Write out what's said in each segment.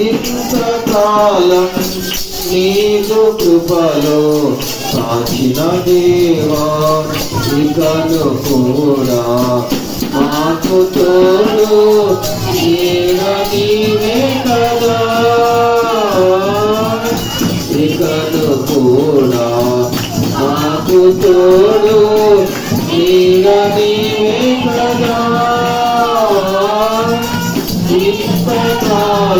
ఇంతకాలం నీదు కృపలో కాచిన దేవా ఇకను కూడా మాకు తోడు నీవే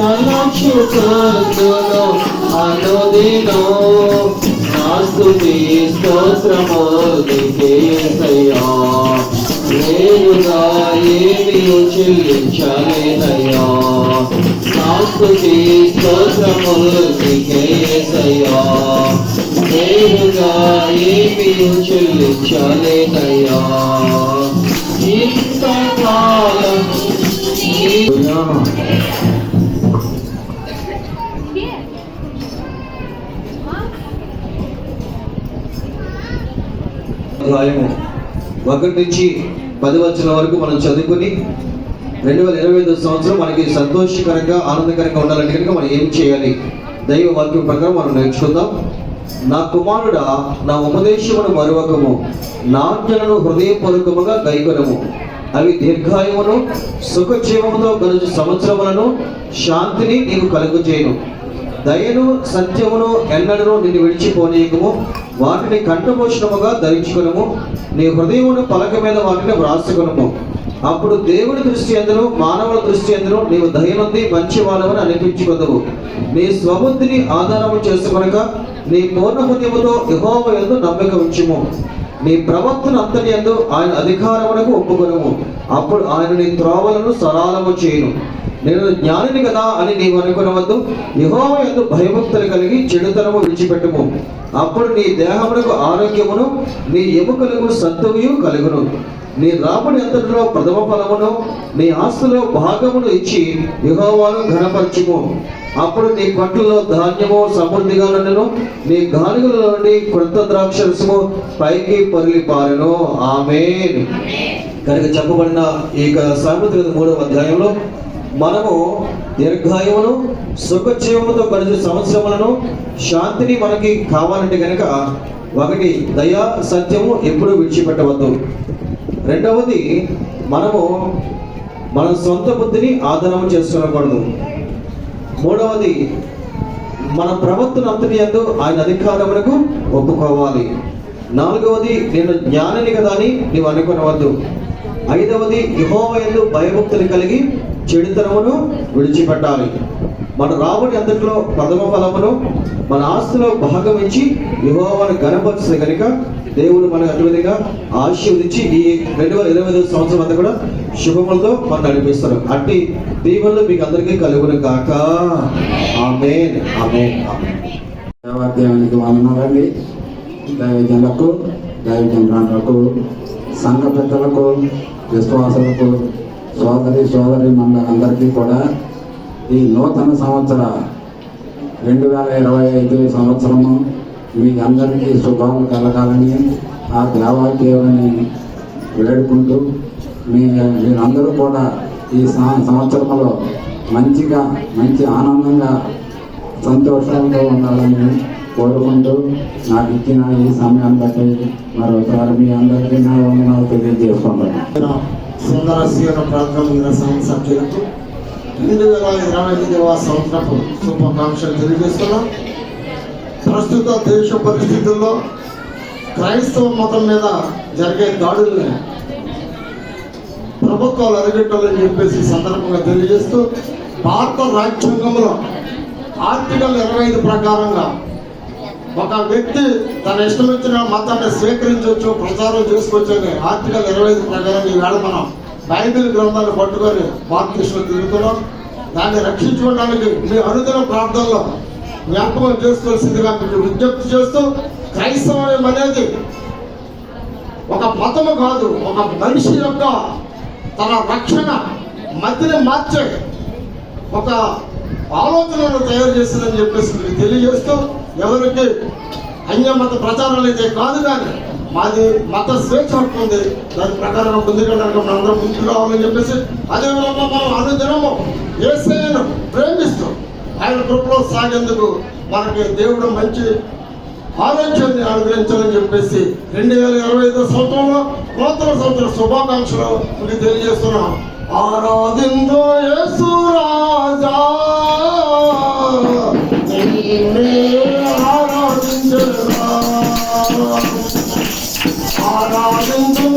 తలచుకొందును అనుదినో నాస్తుతి స్తోత్రము నీకేసయ్యా నేరుగా ఏమి చెల్లించలేదయ్యా నాస్తుతి స్తోత్రము నీకేసయ్యా నేరుగా ఏమి చెల్లించలేదయ్యా ఇంతకాలం నీవునా అధ్యాయము ఒకటి నుంచి పది వచ్చిన వరకు మనం చదువుకుని రెండు వేల ఇరవై ఐదు సంవత్సరం మనకి సంతోషకరంగా ఆనందకరంగా ఉండాలంటే కనుక మనం ఏం చేయాలి? దైవ వాక్యం ప్రకారం మనం నేర్చుకుందాం. నా కుమారుడా నా ఉపదేశమును మరువకము. నాజ్ఞలను హృదయపూర్వకముగా గైకొనము. అవి దీర్ఘాయువును సుఖక్షేమముతో గలుచు సంవత్సరములను శాంతిని నీకు కలుగు చేయను దయను సత్యమును ఎన్నడను నిన్ను విడిచిపోనీయకము. వాటిని కంఠభూషణముగా ధరించుకునము. నీ హృదయమును పలక మీద వాటిని వ్రాసుకునము. అప్పుడు దేవుని దృష్టి ఎందును మానవుల దృష్టి ఎందును నీవు దయనుంది మంచి వాళ్ళవని అనిపించుకుందవు. నీ స్వబుద్ధిని ఆధారము చేసుకొనక నీ పూర్ణ హృదయముతో యహోవ ఎందు నమ్మిక ఉంచుము. నీ ప్రవర్తన అంతటి ఎందు ఆయన అధికారమునకు ఒప్పుకొనము. అప్పుడు ఆయన నీ త్రోవలను సరాలము చేయను. నేను జ్ఞానిని కదా అని నీవు అనుకునవద్దు. యహోవ ఎందు భయభక్తులు కలిగి చెడుతనము విడిచిపెట్టుము. అప్పుడు నీ దేహమునకు ఆరోగ్యమును నీ ఎముకలకు సత్తువియు కలుగును. నీ రాబడి అంతటిలో ప్రథమ ఫలమును నీ ఆస్తిలో భాగమును ఇచ్చి యహోవాను ఘనపరచుము. అప్పుడు నీ కొట్లలో ధాన్యము సమృద్ధిగా నుండును. నీ గానుగల నుండి కృత ద్రాక్షరసము పైకి పొరిలి పారెను ఆమేన్. కనుక చెప్పబడిన ఈ యొక్క సామెతల మూడవ అధ్యాయంలో మనము దీర్ఘాయువును సుఖక్షేమముతో గడిచిన సంవత్సరములను శాంతిని మనకి కావాలంటే కనుక ఒకటి దయా సత్యము ఎప్పుడూ విడిచిపెట్టవద్దు. రెండవది మనము మన సొంత బుద్ధిని ఆధారం చేసుకునకూడదు. మూడవది మన ప్రవర్తన అంతటి ఎందు ఆయన అధికారములకు ఒప్పుకోవాలి. నాలుగవది నేను జ్ఞానిని కదా అని నీవు అనుకునవద్దు. ఐదవది యహోవ ఎందు భయభక్తులు కలిగి చెడుతనమును విడిచిపెట్టాలి. మన రాబడి అంతట్లో ప్రథమ ఫలమును మన ఆస్తిలో భాగం ఇచ్చి యహోవాను గణపరిస్తే కనుక దేవుడు మనకు అటువంటి ఆశీర్వదించి ఈ రెండు వేల ఇరవై ఐదు సంవత్సరం అంతా కూడా శుభములతో మనం నడిపిస్తారు. అట్టి దీవులు మీకు అందరికీ కలుగును కాక ఆమెన్. ఆమెన్. ఆమెన్. దేవాదేవానికి వందనాలండి. దైవజనులకు దైవజనులకు సంఘ పెద్దలకు విశ్వాసులకు సోదరి సోదరి అందరికీ కూడా ఈ నూతన సంవత్సర రెండు వేల ఇరవై ఐదు సంవత్సరము మీ అందరికీ శుభాలు కలగాలని ఆ దేవాదేవుని వేడుకుంటూ మీ మీరందరూ కూడా ఈ సంవత్సరంలో మంచిగా మంచి ఆనందంగా సంతోషంగా ఉండాలని కోరుకుంటూ నాకు ఇచ్చిన ఈ సమయం బట్టి మరోసారి మీ అందరికీ నా వందనాలు తెలియజేసుకుంటాను సుందర యొక్క ప్రాంతం సభ్యులకు రెండు వేల ఇరవై ఐదవ సంవత్సరపు శుభాకాంక్షలు తెలియజేస్తున్నాం. ప్రస్తుత దేశ పరిస్థితుల్లో క్రైస్తవ మతం మీద జరిగే దాడుల్ని ప్రభుత్వాలు అరిగట్టాలని చెప్పేసి సందర్భంగా తెలియజేస్తూ భారత రాజ్యాంగంలో ఆర్టికల్ ఇరవై ఐదు ప్రకారంగా ఒక వ్యక్తి తన ఇష్టం వచ్చిన మతాన్ని స్వీకరించవచ్చు ప్రచారం చేసుకోవచ్చు అని ఆర్టికల్ ఇరవై ఐదు ప్రకారం ఈవేళ మనం బైబిల్ గ్రంథాన్ని పట్టుకొని భారతదేశంలో తిరుగుతున్నాం. దాన్ని రక్షించుకోవడానికి మీ అనుదిన ప్రార్థనలో జ్ఞాపకం చేసుకోవాల్సిందిగా మీకు విజ్ఞప్తి చేస్తూ క్రైస్తవం అనేది ఒక మతము కాదు ఒక మనిషి యొక్క తన రక్షణ మతిని మార్చే ఒక ఆలోచనను తయారు చేసిందని చెప్పేసి మీకు తెలియజేస్తూ ఎవరికి అన్య మత ప్రచారాలు అయితే కాదు కానీ మాది మత స్వేచ్ఛ హక్కు ఉంది. దాని ప్రకారం ముందుకెళ్ళడానికి మనం అందరం ముందుకు రావాలని చెప్పేసి అదేవిధంగా మనం అనుదినము ఏసైను ప్రేమిస్తాం ఆయన కృపలో సాగేందుకు మనకి దేవుడు మంచి ఆరోగ్యాన్ని అనుగ్రహించాలని చెప్పేసి రెండు వేల ఇరవై ఐదో సంవత్సరంలో నూతన సంవత్సర శుభాకాంక్షలు మీకు తెలియజేస్తున్నాం. ఆరాధిందో యేసు రాజా. నిన్నే ఆరాధించరా. ఆరాధిందో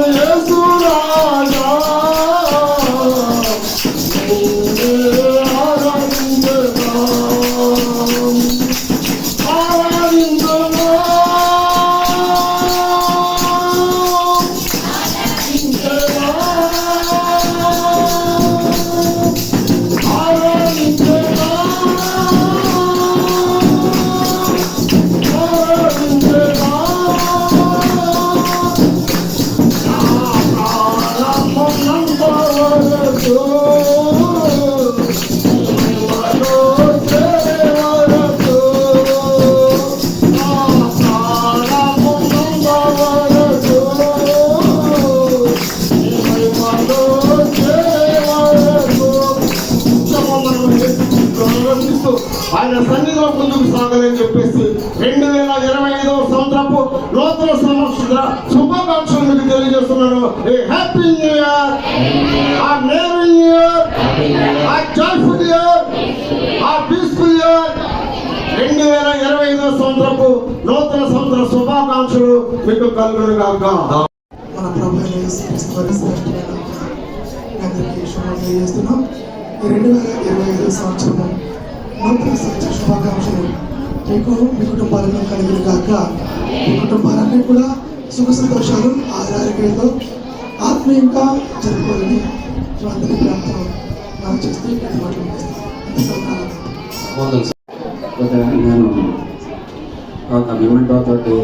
a happy new year, a merry new year, a joyful year, a peaceful year. రెండు వేల ఇరవై ఐదో సంవత్సరపు నూతన సంవత్సర శుభాకాంక్షలు మీకు కలుగును కాక మన ప్రభు తెలియజేస్తున్నాం. రెండు వేల ఇరవై ఐదు సంవత్సరము నూతన సంవత్సర శుభాకాంక్షలు మీకు మీ కుటుంబాలను కలిగిన కాక మీ కుటుంబాలన్నీ కూడా సుఖ సంతోషాలు ఆరోగ్యంతో ఆత్మీయంగా జరుపుకోవాలని అందరి ప్రాంతం మనం చేస్తే నేను ఒక మెమెంటో తోటి